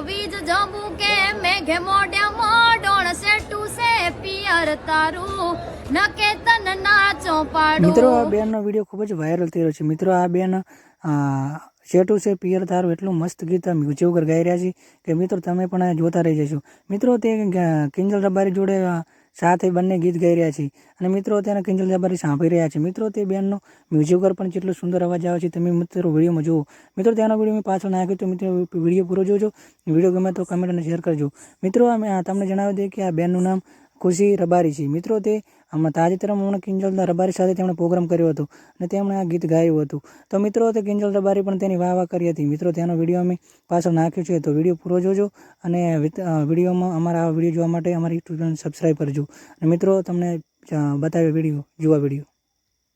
વીજ જંબુ કે મેઘે મોઢે મોઢોણ સેટુ સે પિયર તારું. નકે તન નાચો પાડું. મિત્રો, આ બેનનો વીડિયો ખૂબ જ વાયરલ થઈ રહ્યો છે. મિત્રો, આ બેન શેટુ છે પિયર તારું એટલું મસ્ત ગીત મ્યુઝિક વગર ગાઈ રહ્યા છે કે મિત્રો, તમે પણ જોતા રહી જશો. મિત્રો, તે કિંજલ રબારી જોડે સાથે બંને ગીત ગાઈ રહ્યા છે. અને મિત્રો તેને કિંજલ જાબારી સાંભળી રહ્યા છે. મિત્રો, તે બેનનો મ્યુઝિક પર પણ કેટલો સુંદર અવાજ આવે છે. તમે મિત્રો વિડીયોમાં જુઓ. મિત્રો તેનો વીડિયો મેં પાછળ નાખ્યો તો મિત્રો વીડિયો પૂરો જોજો. વીડિયો ગમે તો કમેન્ટ અને શેર કરજો. મિત્રો, અમે તમને જણાવી દઈએ કે આ બેનનું નામ ખુશી, રબારી છે. મિત્રો, તે હમણાં તાજેતરમાં હમણાં કિંજલના રબારી સાથે તેમણે પ્રોગ્રામ કર્યો હતો અને તેમણે આ ગીત ગાયું હતું. તો મિત્રો, તે કિંજલ રબારી પણ તેની વાહ વાહ કરી હતી. મિત્રો તેનો વીડિયો અમે પાછળ નાખ્યો છે. તો વીડિયો પૂરો જોજો અને વિડીયોમાં અમારા આ વીડિયો જોવા માટે અમારી યુટ્યુબ ચેનલ સબસ્ક્રાઈબ કરજો. અને મિત્રો, તમને બતાવ્યો વીડિયો જોવા વીડિયો.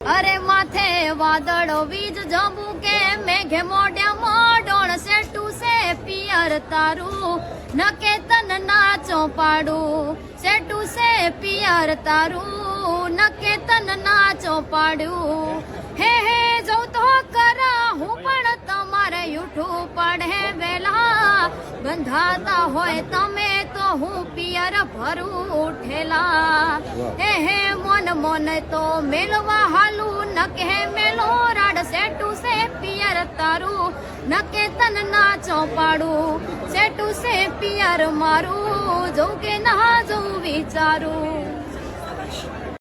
અરે માથે વાદળો, વીજ જંબુ કે મેઘે મોઢ્યા મોઢોણ, સેટુ સે પિયર તારું. નકે તન ના પાડું. સે પિયર તારું. નકે તન નાચો પાડું હે હે, જઉં તો કરા, હું પણ તમારે યુઠું પડે. વેલા બંધાતા હોય તમે તો હું પિયર ભરું ઉઠેલા હે હે, મોન મોન તો મેલવા હાલું. નકે મેલો રાડ સેટુ તારું નકે તન ના ચોપાડું સેટુ સે પિયર મારું જો કે ના જો વિચારું.